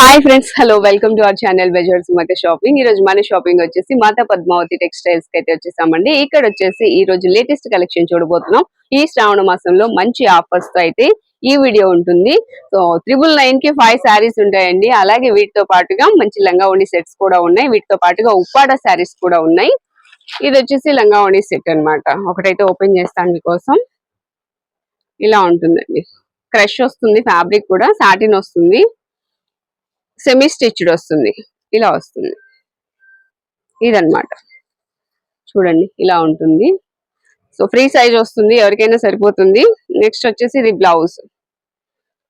Hi friends hello welcome to our channel బెజర్స్ సుమక shopping ఈ రోజు మన షాపింగ్ వచ్చేసి మాతా పద్మావతి టెక్స్టైల్స్కి అయితే వచ్చేసామండి. ఇక్కడ వచ్చేసి ఈ రోజు లేటెస్ట్ కలెక్షన్ చూడబోతున్నాం. ఈ శ్రావణ మాసంలో మంచి ఆఫర్స్తో అయితే ఈ వీడియో ఉంటుంది. సో త్రిబుల్ నైన్కి ఫైవ్ శారీస్ ఉంటాయండి. అలాగే వీటితో పాటుగా మంచి లంగా సెట్స్ కూడా ఉన్నాయి. వీటితో పాటుగా ఉప్పాడ శారీస్ కూడా ఉన్నాయి. ఇది వచ్చేసి లంగావణి సెట్ అన్నమాట. ఒకటైతే ఓపెన్ చేస్తాను మీకోసం. ఇలా ఉంటుందండి. క్రష్ వస్తుంది ఫ్యాబ్రిక్ కూడా సాటిన్ వస్తుంది. సెమీ స్టిచ్డ్ వస్తుంది. ఇలా వస్తుంది. ఇదనమాట చూడండి ఇలా ఉంటుంది. సో ఫ్రీ సైజ్ వస్తుంది ఎవరికైనా సరిపోతుంది. నెక్స్ట్ వచ్చేసి ఇది బ్లౌజ్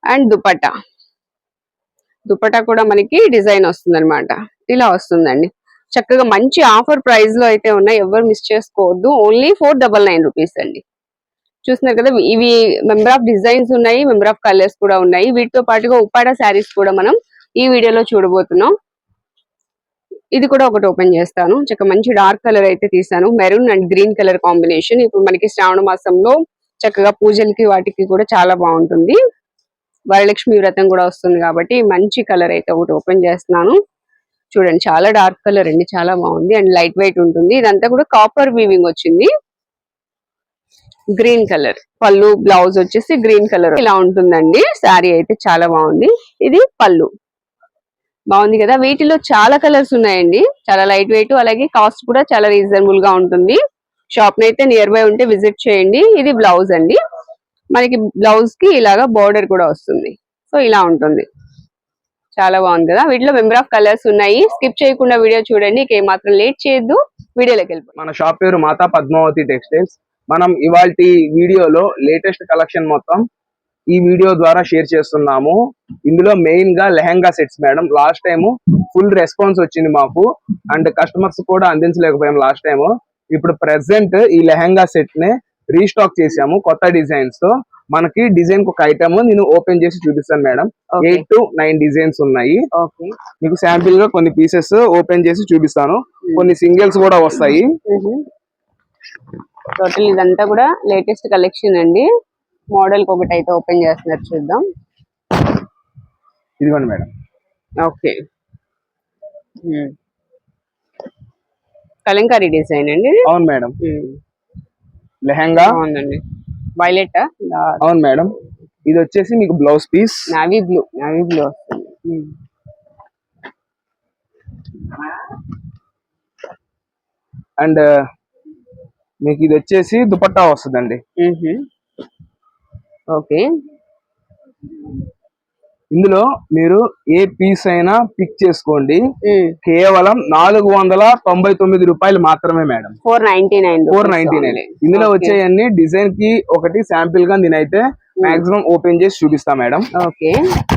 అండ్ దుపట్టా. దుపట్టా కూడా మనకి డిజైన్ వస్తుంది అనమాట ఇలా వస్తుందండి. చక్కగా మంచి ఆఫర్ ప్రైస్లో అయితే ఉన్నాయి. ఎవరు మిస్ చేసుకోవద్దు. Only four double nine rupees అండి. చూస్తున్నారు కదా ఇవి మెంబర్ ఆఫ్ డిజైన్స్ ఉన్నాయి మెంబర్ ఆఫ్ కలర్స్ కూడా ఉన్నాయి. వీటితో పాటుగా ఉప్పాడ శారీస్ కూడా మనం ఈ వీడియోలో చూడబోతున్నాం. ఇది కూడా ఒకటి ఓపెన్ చేస్తాను. చక్కగా మంచి డార్క్ కలర్ అయితే తీసాను maroon and green colour combination ఇప్పుడు మనకి శ్రావణ మాసంలో చక్కగా పూజలకి వాటికి కూడా చాలా బాగుంటుంది. వరలక్ష్మి వ్రతం కూడా వస్తుంది కాబట్టి మంచి కలర్ అయితే ఒకటి ఓపెన్ చేస్తున్నాను. చూడండి చాలా డార్క్ కలర్ అండి చాలా బాగుంది. అండ్ లైట్ వెయిట్ ఉంటుంది. ఇదంతా కూడా కాపర్ వీవింగ్ వచ్చింది. గ్రీన్ కలర్ పళ్ళు బ్లౌజ్ వచ్చేసి గ్రీన్ కలర్ ఇలా ఉంటుందండి. శారీ అయితే చాలా బాగుంది. ఇది పళ్ళు. బాగుంది కదా. వీటిలో చాలా కలర్స్ ఉన్నాయండి. చాలా లైట్ వెయిట్ అలాగే కాస్ట్ కూడా చాలా రీజనబుల్గా ఉంటుంది. షాప్ అయితే నియర్ బై ఉంటే విజిట్ చేయండి. ఇది బ్లౌజ్ అండి. మనకి బ్లౌజ్కి ఇలాగా బార్డర్ కూడా వస్తుంది. సో ఇలా ఉంటుంది. చాలా బాగుంది కదా. వీటిలో మెంబర్ ఆఫ్ కలర్స్ ఉన్నాయి. స్కిప్ చేయకుండా వీడియో చూడండి. ఇక మాత్రం లేట్ చేయొద్దు. వీడియోలోకి వెళ్ళిపోయి మన షాప్ పేరు మాతా పద్మావతి టెక్స్టైల్స్. మనం ఇవాళ వీడియోలో లేటెస్ట్ కలెక్షన్ మొత్తం ఈ వీడియో ద్వారా షేర్ చేస్తున్నాము. ఇందులో మెయిన్గా lehenga sets madam last time full response వచ్చింది మాకు. అండ్ కస్టమర్స్ కూడా అందించలేకపోయాం లాస్ట్ టైం ఇప్పుడు ప్రెసెంట్ ఈ లెహంగా సెట్ని రీస్టాక్ చేసాము కొత్త డిజైన్స్తో. మనకి డిజైన్ ఒక ఐటమ్ నేను ఓపెన్ చేసి చూపిస్తాను madam. Eight two nine designs ఉన్నాయి. మీకు శాంపిల్గా కొన్ని పీసెస్ ఓపెన్ చేసి చూపిస్తాను. కొన్ని సింగిల్స్ కూడా వస్తాయి. టోటల్ ఇదంతా కూడా లేటెస్ట్ కలెక్షన్ అండి. మోడల్ ఒకటి అయితే ఓపెన్ చేస్తున్నారు చూద్దాం. ఇదిగోండి మేడం. ఓకే. కలంకారీ డిజైన్ అండి? అవును మేడం. లెహంగా. బాగుందండి. వైలెట్? అవును మేడం. ఇది వచ్చేసి మీకు blouse piece. Navy blue navy blue వస్తుంది. అండ్ మీకు ఇది వచ్చేసి దుపట్టా వస్తుందండి. ఓకే. ఇందులో మీరు ఏ పీస్ అయినా పిక్ చేసుకోండి. కేవలం నాలుగు వందల తొంభై తొమ్మిది రూపాయలు మాత్రమే madam. Four ninety nine four ninety nine. ఇందులో వచ్చేయన్ని డిజైన్కి ఒకటి శాంపిల్గా నేనైతే మాక్సిమం ఓపెన్ చేసి చూపిస్తా మేడం. ఓకే.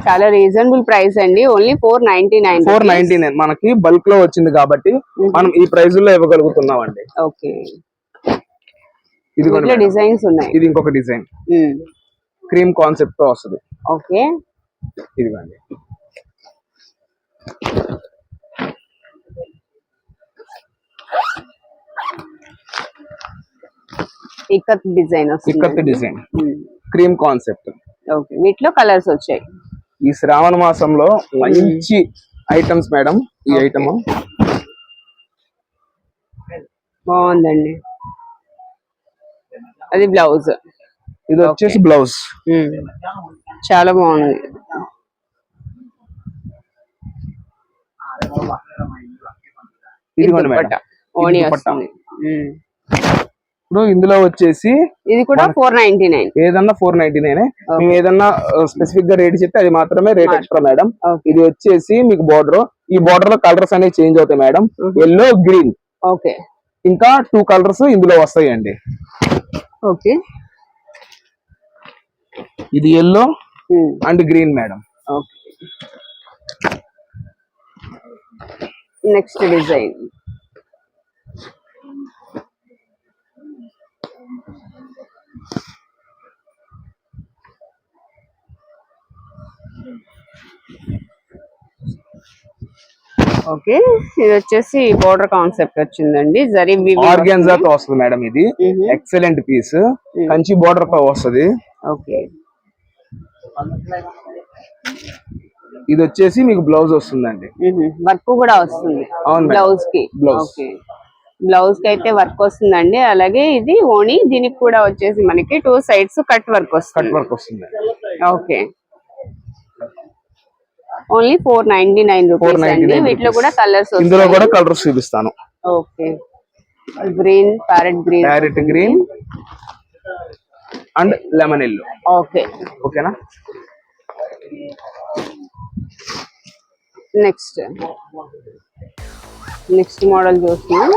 చాలా రీజనబుల్ ప్రైస్ అండి. Only four ninety nine four ninety nine. మనకి బల్క్లో వచ్చింది కాబట్టి మనం ఈ ప్రైస్లో ఇవ్వగలుగుతున్నాం అండి ఓకే ఇది. డిజైన్స్ ఉన్నాయి. ఇది ఇంకొక డిజైన్. క్రీమ్ కాన్సెప్ట్తో వస్తుంది. ఓకే. ఇదిగోండి. Ikat design ikat design. Cream concept. Okay. వీటిలో కలర్స్ వచ్చాయి. ఈ శ్రావణ మాసంలో మంచి ఐటమ్స్ మేడం ఈ ఐటమ్. బాగుందండి. అది బ్లౌజ్. ఇది వచ్చేసి బ్లౌజ్. చాలా బాగుంది. ఇదిగోండి. మేడం. వస్తుంది. ఇప్పుడు ఇందులో వచ్చేసి ఇది కూడా ఫోర్ నైన్టీ నైన్ ఏదన్నా ఫోర్ నైన్టీ నైన్ మేము ఏదన్నా స్పెసిఫిక్గా రేట్ చెప్తే అది మాత్రమే రేట్ ఎక్స్ట్రా మేడం. ఇది వచ్చేసి మీకు బార్డర్ ఈ బార్డర్లో కలర్స్ అనేవి చేంజ్ అవుతాయి మేడం. ఎల్లో గ్రీన్ ఓకే ఇంకా టూ కలర్స్ ఇందులో వస్తాయండి. ఓకే ఇది yellow and green madam next design okay ఇది వచ్చేసి బోర్డర్ కాన్సెప్ట్ వచ్చిందండి. జరీ ఆర్గాన్జా తో వస్తుంది. మేడం ఇది. ఎక్సలెంట్ పీస్ కంచి బార్డర్తో వస్తుంది. ఓకే. ఇది వచ్చేసి మీకు బ్లౌజ్ వస్తుందండి. వర్క్ కూడా వస్తుంది. బ్లౌజ్కి. ఓకే. బ్లౌజ్కి అయితే వర్క్ వస్తుందండి. అలాగే ఇది ఓణి దీనికి కూడా వచ్చేసి మనకి two sides cut work cut వస్తుంది వర్క్ వస్తుంది. Okay. Only four ninety nine rupees 499 అండి. వీటిలో కూడా కలర్స్ ఇందులో కూడా కలర్స్ చూపిస్తాను. Okay. Green parrot green parrot green and lemon yellow okay ఓకేనా నెక్స్ట్ నెక్స్ట్ మోడల్ చూస్తున్నాం.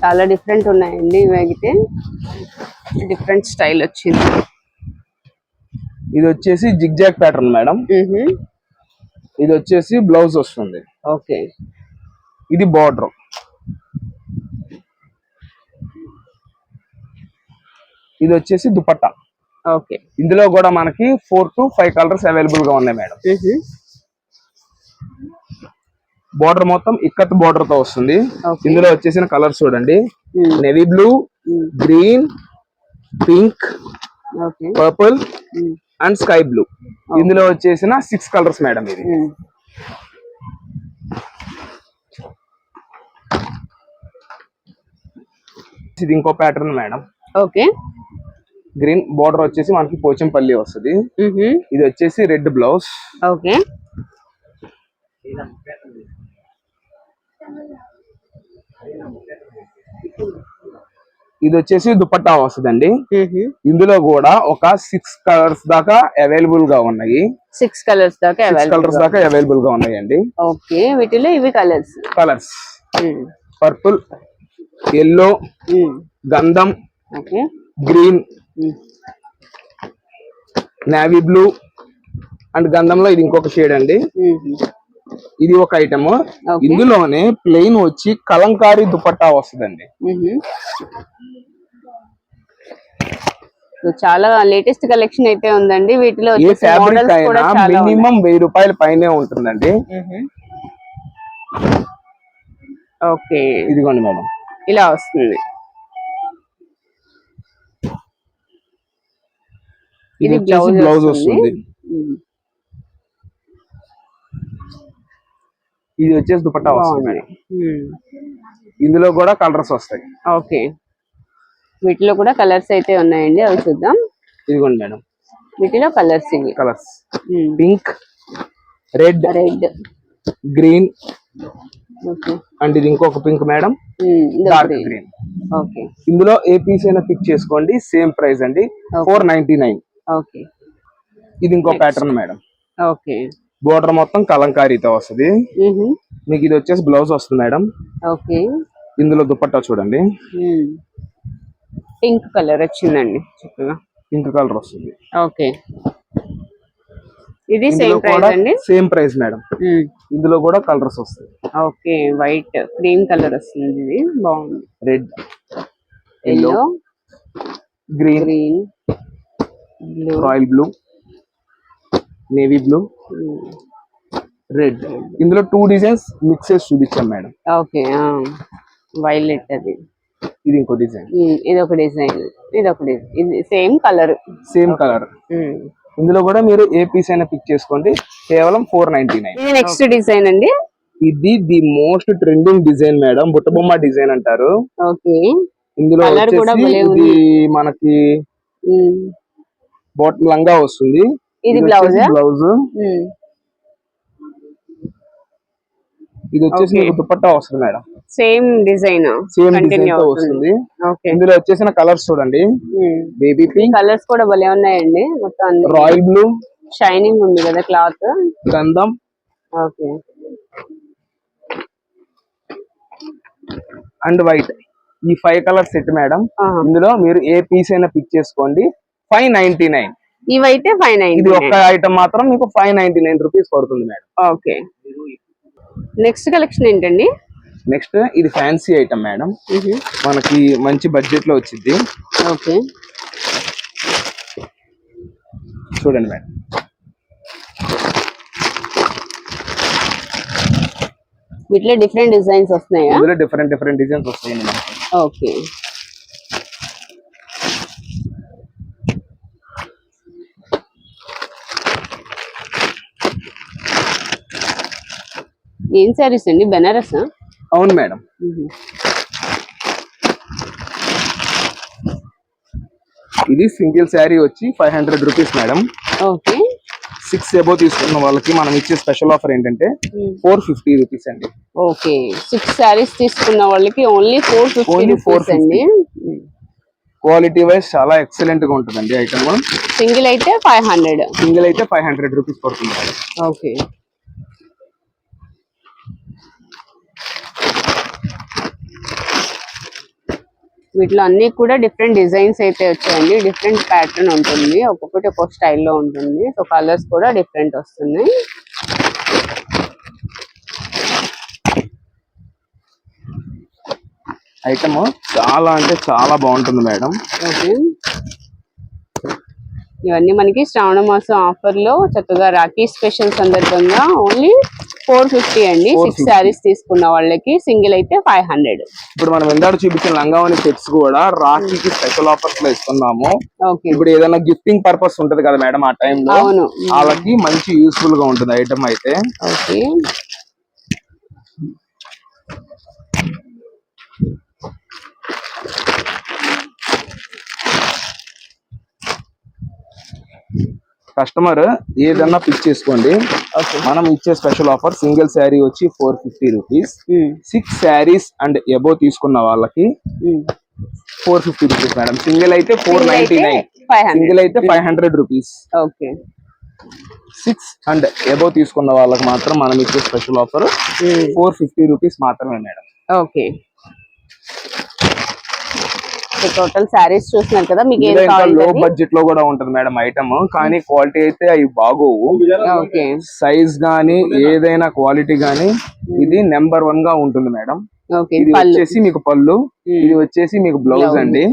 చాలా డిఫరెంట్ ఉన్నాయండి ఇవి అయితే. డిఫరెంట్ స్టైల్ వచ్చింది. ఇది వచ్చేసి జిగ్జాగ్ ప్యాటర్న్ మేడం ఇది వచ్చేసి బ్లౌజ్ వస్తుంది. ఓకే ఇది బార్డర్. ఇది వచ్చేసి దుపట్టా. ఓకే. ఇందులో కూడా మనకి ఫోర్ టు ఫైవ్ కలర్స్ అవైలబుల్గా ఉన్నాయి మేడం. బార్డర్ మొత్తం ఇక్కత్ బార్డర్తో వస్తుంది. ఇందులో వచ్చేసిన కలర్స్ చూడండి. Navy blue green pink purple and sky blue. ఇందులో వచ్చేసిన సిక్స్ కలర్స్ మేడం ఇది. ఇది ఇంకో pattern madam okay. Green border వచ్చేసి మనకి పోచంపల్లి వస్తుంది. ఇది వచ్చేసి రెడ్ బ్లౌజ్. ఓకే. ఇది వచ్చేసి దుపట్టా వస్తుందండి. ఇందులో కూడా ఒక సిక్స్ కలర్స్ దాకా అవైలబుల్గా ఉన్నాయి. సిక్స్ కలర్స్ దాకా కలర్స్ దాకా అవైలబుల్గా ఉన్నాయండి. ఓకే. వీటిలో ఇవి కలర్స్ కలర్స్ పర్పుల్ ఎల్లో గంధం okay green navy blue and గంధంలో ఇది ఇంకొక షేడ్ అండి. ఇది ఒక ఐటమ్. ఇందులోనే ప్లెయిన్ వచ్చి కలంకారీ దుపట్టా వస్తుందండి. చాలా లేటెస్ట్ కలెక్షన్ అయితే ఉందండి. వీటిలో ఏ ఫ్యాబ్రిక్ అయినా మినిమం వెయ్యి రూపాయల పైనే ఉంటుందండి. ఓకే. ఇదిగోండి మేడం. ఇలా వస్తుంది. ఇది blouse బ్లౌజ్ వస్తుంది. ఇది వచ్చేసి దుపట్టా వస్తుంది. మేడం ఇందులో కూడా కలర్స్ వస్తాయి. ఓకే. వీటిలో కూడా కలర్స్ అయితే ఉన్నాయండి. అవి చూద్దాం. ఇదిగోండి మేడం. వీటిలో కలర్స్ ఇవి. Colours. Pink red red. Green and ఇది ఇంకొక pink madam. Dark green okay. ఇందులో ఏ పీస్ అయినా పిక్ చేసుకోండి సేమ్ ప్రైస్ అండి. Four ninety nine okay. ఇది ఇంకో ప్యాటర్న్ మేడం. ఓకే. బోర్డర్ మొత్తం కలంకారీతో వస్తుంది. మీకు ఇది వచ్చేసి బ్లౌజ్ వస్తుంది మేడం. ఓకే. ఇందులో దుపట్టా చూడండి. పింక్ కలర్ వచ్చిందండి చక్కగా. పింక్ కలర్ వస్తుంది. ఓకే. ఇది సేమ్ ప్రైస్ అండి? Same price madam. ఇందులో కూడా కలర్స్ వస్తాయి. ఓకే వైట్ క్రీమ్ కలర్ వస్తుంది ఇది. బాగుంది. Red yellow green green blue royal blue navy blue red ఇందులో టూ డిజైన్స్ మిక్సెస్ చూపించాం మేడం. ఓకే వైలెట్ అది. ఇది ఇంకో డిజైన్ ఉమ్, ఇది ఒక డిజైన్ ఇది ఒక డిజైన్ ఇది సేమ్ కలర్ సేమ్ కలర్ ఇందులో కూడా మీరు ఏ పీస్ అయినా పిక్ చేసుకోండి. కేవలం four ninety nine next design అండి. ఇది the most trending design madam Buttabomma design అంటారు. ఓకే. ఇందులో ఇది మనకి బాటల్ లంగా వస్తుంది. ఇది బ్లౌజ్ బ్లౌజ్ ఇది వచ్చేసి. మీకు దుపట్టా వస్తుంది మేడం. సేమ్ డిజైన్ సేమ్ డిజైన్తో వస్తుంది. ఓకే ఇందులో వచ్చేసిన కలర్స్ చూడండి. బేబీ పింక్ కలర్స్ కూడా భలే ఉన్నాయండి. మొత్తం రాయల్ బ్లూ షైనింగ్ ఉంది కదా క్లాత్ గంధం. ఓకే అండ్ వైట్ ఈ ఫైవ్ కలర్ సెట్ మేడం. ఆహా. ఇందులో మీరు ఏ పీస్ అయినా పిక్ చేసుకోండి. ఫైవ్ నైన్టీ నైన్ ఇవైతే ఫైవ్ నైన్ ఇది ఒక్క ఐటమ్ మాత్రం మీకు ఫైవ్ నైన్టీ నైన్ రూపీస్ పడుతుంది మేడం. ఓకే నెక్స్ట్ కలెక్షన్ ఏంటండి? నెక్స్ట్ ఇది ఫ్యాన్సీ ఐటమ్ మేడం మనకి మంచి బడ్జెట్లో వచ్చింది. ఓకే. చూడండి మేడం వీటిలో డిఫరెంట్ డిజైన్స్ వస్తున్నాయా? ఇందులో డిఫరెంట్ డిఫరెంట్ డిజైన్స్ వస్తాయి ఓకే. ఏం శారీస్ అండి? బెనారస్ అవును మేడం. ఇది సింగిల్ శారీ వచ్చి five hundred rupees madam. Okay. Six above తీసుకున్న వాళ్ళకి మనం ఇచ్చే స్పెషల్ ఆఫర్ ఏంటంటే ఫోర్ ఫిఫ్టీ రూపీస్ అండి. ఓకే. సిక్స్ శారీస్ తీసుకున్న వాళ్ళకి ఓన్లీ ఫోర్ ఫిఫ్టీ రూపీస్ అండి. క్వాలిటీ వైజ్ చాలా ఎక్సలెంట్గా ఉంటుందండి ఐటమ్ సింగిల్ అయితే ఫైవ్ హండ్రెడ్ సింగిల్ అయితే ఫైవ్ హండ్రెడ్ రూపీస్ పడుతుంది. ఓకే. వీటిలో అన్ని కూడా డిఫరెంట్ డిజైన్స్ అయితే వచ్చాయండి. డిఫరెంట్ ప్యాటర్న్ ఉంటుంది. ఒక్కొక్కటి ఒక్కొక్క స్టైల్లో ఉంటుంది. సో కలర్స్ కూడా డిఫరెంట్ వస్తున్నాయి. ఐటమ్ చాలా అంటే చాలా బాగుంటుంది మేడం. ఓకే. ఇవన్నీ మనకి శ్రావణ మాసం ఆఫర్లో చక్కగా రాఖీ స్పెషల్ సందర్భంగా ఓన్లీ ఫోర్ ఫిఫ్టీ అండి. సిక్స్ 450. శారీస్ తీసుకున్న వాళ్ళకి సింగిల్ అయితే ఫైవ్ హండ్రెడ్. ఇప్పుడు మనం ఇందాక చూపించిన లంగావని సెట్స్ కూడా రాఖీకి స్పెషల్ ఆఫర్స్లో ఇస్తున్నాము. ఓకే. ఇప్పుడు ఏదైనా గిఫ్టింగ్ పర్పస్ ఉంటది కదా మేడం ఆ టైంలో అవును. వాళ్ళకి మంచి యూస్ఫుల్గా ఉంటుంది ఐటమ్ అయితే. ఓకే. కస్టమర్ ఏదన్నా పిక్ చేసుకోండి. ఓకే. మనం ఇచ్చే స్పెషల్ ఆఫర్ సింగిల్ శారీ వచ్చి four fifty rupees six saris and above తీసుకున్న వాళ్ళకి four fifty rupees madam single అయితే ఫోర్ నైన్టీ నైన్ సింగిల్ అయితే five hundred rupees okay. Six and above తీసుకున్న వాళ్ళకి మాత్రం మనం ఇచ్చే special offer four fifty rupees మాత్రమే madam okay. So total saris చూస్తున్నారు కదా మీకు ఏం ఇంకా కావాలి లో బడ్జెట్లో కూడా ఉంటది మేడం ఐటమ్ కానీ క్వాలిటీ అయితే అవి బాగోవు. ఓకే. సైజ్ గానీ ఏదైనా క్వాలిటీ గానీ ఇది నెంబర్ వన్గా ఉంటుంది మేడం. ఓకే ఇది వచ్చేసి మీకు పళ్ళు. ఇది వచ్చేసి మీకు బ్లౌజ్ అండి.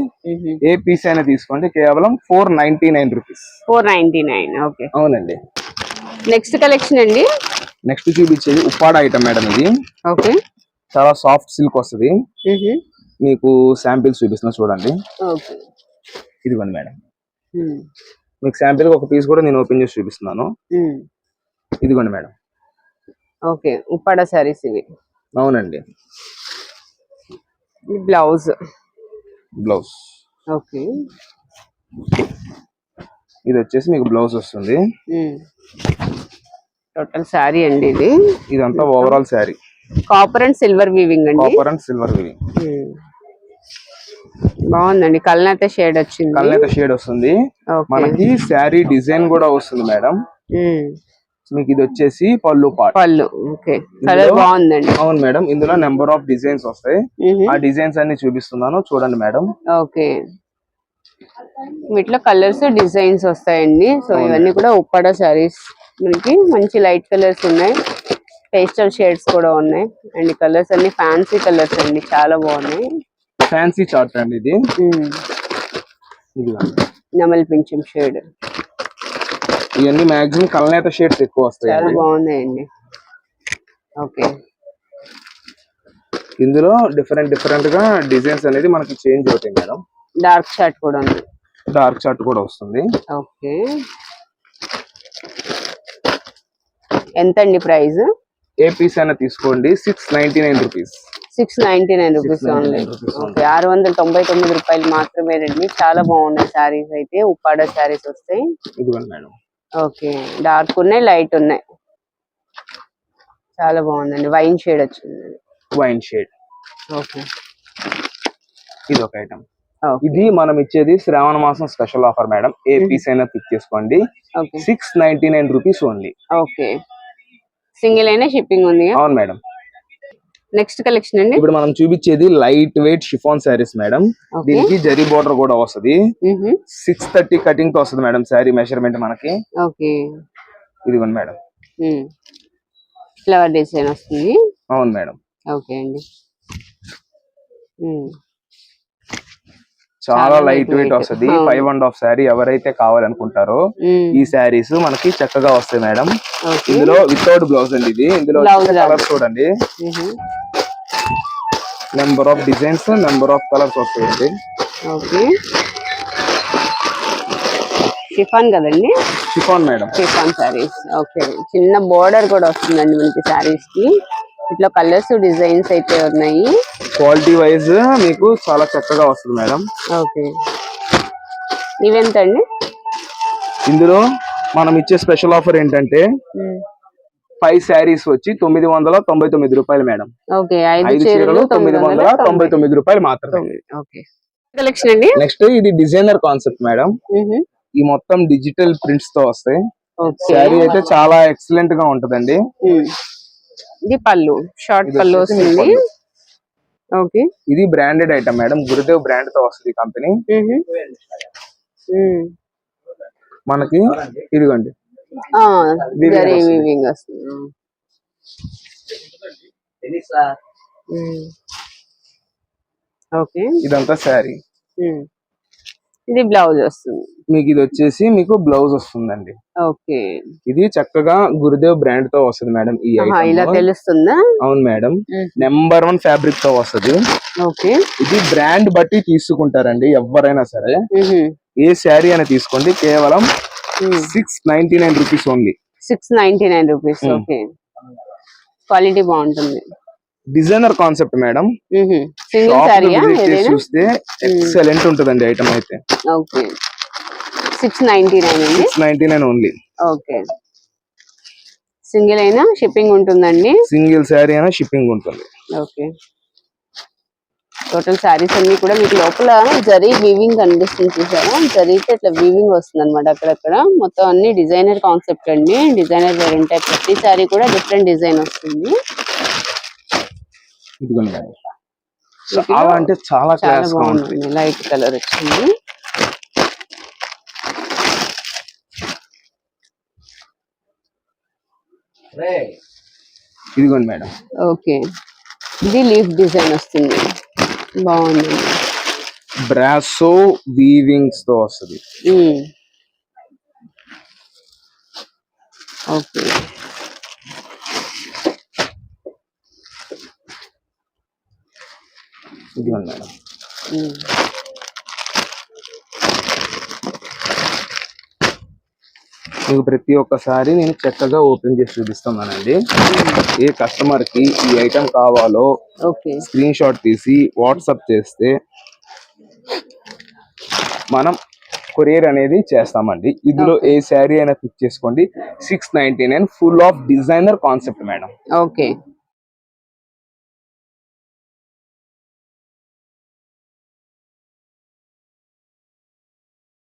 ఏ పీస్ అయినా తీసుకోండి. కేవలం four ninety nine rupees four ninety nine okay. అవునండి. నెక్స్ట్ కలెక్షన్ అండి. నెక్స్ట్ చూపించేది ఉప్పాడ ఐటమ్ మేడం ఇది. ఓకే. చాలా సాఫ్ట్ సిల్క్ వస్తుంది. మీకు శాంపిల్స్ చూపిస్తున్నా చూడండి. ఇదిగోండి మేడం. మీకు శాంపిల్ ఒక పీస్ కూడా నేను ఓపెన్ చేసి చూపిస్తున్నాను. ఇదిగోండి మేడం. ఓకే. ఉప్పాడ శారీస్ ఇవి. అవునండి. Blouse blouse okay. ఇది వచ్చేసి మీకు బ్లౌజ్ వస్తుంది. టోటల్ శారీ అండి ఇది. ఇదంతా overall sari copper and silver weaving అండి. కాపర్ అండ్ సిల్వర్ వివి ఉమ్. బాగుందండి. కళ్ళనైతే షేడ్ వచ్చింది. కళ్ళైతే షేడ్ వస్తుంది. మనకి శారీ డిజైన్ కూడా వస్తుంది మేడం. ఉమ్. మీకు ఇది వచ్చేసి పళ్ళు పాట్ పళ్ళు. ఓకే కలర్ బాగుందండి. అవును మేడం. ఇందులో నెంబర్ ఆఫ్ డిజైన్స్ వస్తాయి. మ్మ్. ఆ డిజైన్స్ అన్ని చూపిస్తున్నాను. చూడండి మేడం. ఓకే వీటిలో కలర్స్ డిజైన్స్ వస్తాయండి. సో ఇవన్నీ కూడా ఉప్పాడ శారీస్. మనకి మంచి లైట్ కలర్స్ ఉన్నాయి. పేస్టల్ షేడ్స్ కూడా ఉన్నాయి. అండ్ కలర్స్ అన్ని ఫ్యాన్సీ కలర్స్ అండి. చాలా బాగున్నాయి. ఫ్యాన్సీ చార్ట్ అండి ఇది. నెమలి పింఛం షేడ్. ఇవన్నీ మాక్సిమం కలనేత షేడ్స్ ఎక్కువ వస్తాయి చాలా బాగున్నాయండి. ఓకే. ఇందులో డిఫరెంట్ డిఫరెంట్గా డిజైన్స్ అనేది మనకి చేంజ్ అవుతాయి మేడం. డార్క్ షార్ట్ కూడా ఉంది. డార్క్ చార్ట్ కూడా వస్తుంది. ఓకే. ఎంత అండి ప్రైస్ ఏ పీస్ అయినా తీసుకోండి. Six ninety nine rupees six ninety nine rupees only 699 rupees only. Okay ఆరు వందల తొంభై తొమ్మిది రూపాయలు మాత్రమే రండి చాలా బాగున్నాయి శారీస్ అయితే. ఉప్పాడ శారీస్ వస్తాయి ఇదిగోండి మేడం. ఓకే డార్క్ ఉన్నాయి లైట్ ఉన్నాయి. చాలా బాగుందండి. వైన్ షేడ్ వచ్చింది. వైన్ షేడ్ ఓకే ఇది ఒక ఐటమ్ ఇది మనం ఇచ్చేది శ్రావణ మాసం స్పెషల్ ఆఫర్ మేడం ఏ పీస్ అయినా పిక్ చేసుకోండి. Six ninety nine rupees only okay single అయినా షిప్పింగ్ ఉంది. అవును మేడం. నెక్స్ట్ కలెక్షన్ అండి. ఇప్పుడు మనం చూపించేది light weight chiffon saris madam. దీనికి జరీ బోర్డర్ కూడా వస్తది. సిక్స్ థర్టీ కటింగ్తో వస్తుంది మేడం శారీ మెజర్మెంట్ మనకి. ఓకే. ఇదిగోండి మేడం. ఫ్లవర్ డిజైన్ వస్తుంది. అవును మేడం. ఓకే అండి. చాలా లైట్ వెయిట్. వస్తది. ఫైవ్ అండ్ హాఫ్ శారీ ఎవరైతే కావాలనుకుంటారో. ఈ శారీస్ మనకి చక్కగా వస్తాయి మేడం. ఇందులో వితౌట్ బ్లౌజ్ అండి ఇది. ఇందులో. కలర్స్ చూడండి. Number of designs number of colours వస్తాయండి. ఓకే. షిఫాన్ కదండి? Chiffon madam. Chiffon saris okay. చిన్న బోర్డర్ కూడా వస్తుందండి మనకి శారీస్కి. ఇట్లా కలర్స్ డిజైన్స్ అయితే ఉన్నాయి. క్వాలిటీ వైజ్ మీకు చాలా చక్కగా వస్తుంది మేడం. ఓకే. ఇవెంత అండి ఇందులో మనం ఇచ్చే స్పెషల్ ఆఫర్ ఏంటంటే ఫైవ్ శారీస్ వచ్చి తొమ్మిది వందల తొంభై తొమ్మిది రూపాయలు మేడం. ఓకే ఐదు ఐదు చీరలు తొమ్మిది వందల తొంభై తొమ్మిది రూపాయలు మాత్రమే. ఓకే. కలెక్షన్ అండి? నెక్స్ట్ ఇది డిజైనర్ కాన్సెప్ట్ మేడం. ఈ మొత్తం డిజిటల్ ప్రింట్స్తో వస్తాయి. శారీ అయితే చాలా ఎక్సలెంట్గా ఉంటదండి. ఇది పళ్ళు షార్ట్ పళ్ళు వస్తుంది. ఓకే. ఇది బ్రాండెడ్ ఐటమ్ మేడం గురుదేవ్ బ్రాండ్తో వస్తుంది కంపెనీ. మనకి ఇదిగోండి. ఓకే. ఇదంతా శారీ. ఇది బ్లౌజ్ వస్తుంది. మీకు ఇది వచ్చేసి మీకు బ్లౌజ్ వస్తుందండి. ఓకే. ఇది చక్కగా గురుదేవ్ బ్రాండ్తో వస్తుంది మేడం ఈ ఇలా తెలుస్తుందా? అవును మేడం. నెంబర్ వన్ ఫ్యాబ్రిక్తో వస్తుంది. ఓకే. ఇది బ్రాండ్ బట్టి తీసుకుంటారండి ఎవరైనా సరే. ఏ శారీ అని తీసుకోండి కేవలం. Six ninety nine rupees only six ninety nine rupees. Okay. Quality బాగుంటుంది. Designer concept madam. చూస్తే ఎక్సలెంట్ ఉంటుందండి ఐటమ్ అయితే. ఓకే. సిక్స్ నైన్టీ నైన్ అండి? Six ninety nine only okay. Single అయినా షిప్పింగ్ ఉంటుందండి? సింగిల్ శారీ అయినా షిప్పింగ్ ఉంటుంది. ఓకే. టోటల్ శారీస్ అన్ని కూడా మీకు లోపల జరీ వీవింగ్ కనిపిస్తుంది చూసారా? జరీతో ఇట్లా వీవింగ్ వస్తుంది అనమాట అక్కడక్కడ. మొత్తం అన్ని డిజైనర్ కాన్సెప్ట్ అండి. డిజైనర్ వేరు ఉంటాయి. ప్రతి శారీ కూడా డిఫరెంట్ డిజైన్ వస్తుంది. ఇదిగోండి మేడం చాలా అంటే చాలా క్లాస్గా ఉంటుంది. లైట్ కలర్ వచ్చింది. ఇదిగోండి మేడం. ఓకే. ఇది లీఫ్ డిజైన్ వస్తుంది. బాగుంది. బ్రాసో వీవింగ్స్తో వస్తుంది. ఓకే. ఇదిగోండి మేడం. మ్మ్. మీకు ప్రతి ఒక్కసారి నేను చక్కగా ఓపెన్ చేసి చూపిస్తున్నానండి ఏ కస్టమర్కి ఈ ఐటమ్ కావాలో ఓకే. స్క్రీన్ షాట్ తీసి వాట్సాప్ చేస్తే మనం కొరియర్ అనేది చేస్తామండి. ఇందులో ఏ శారీ అయినా పిక్ చేసుకోండి. Six ninety nine full of designer concept madam. Okay.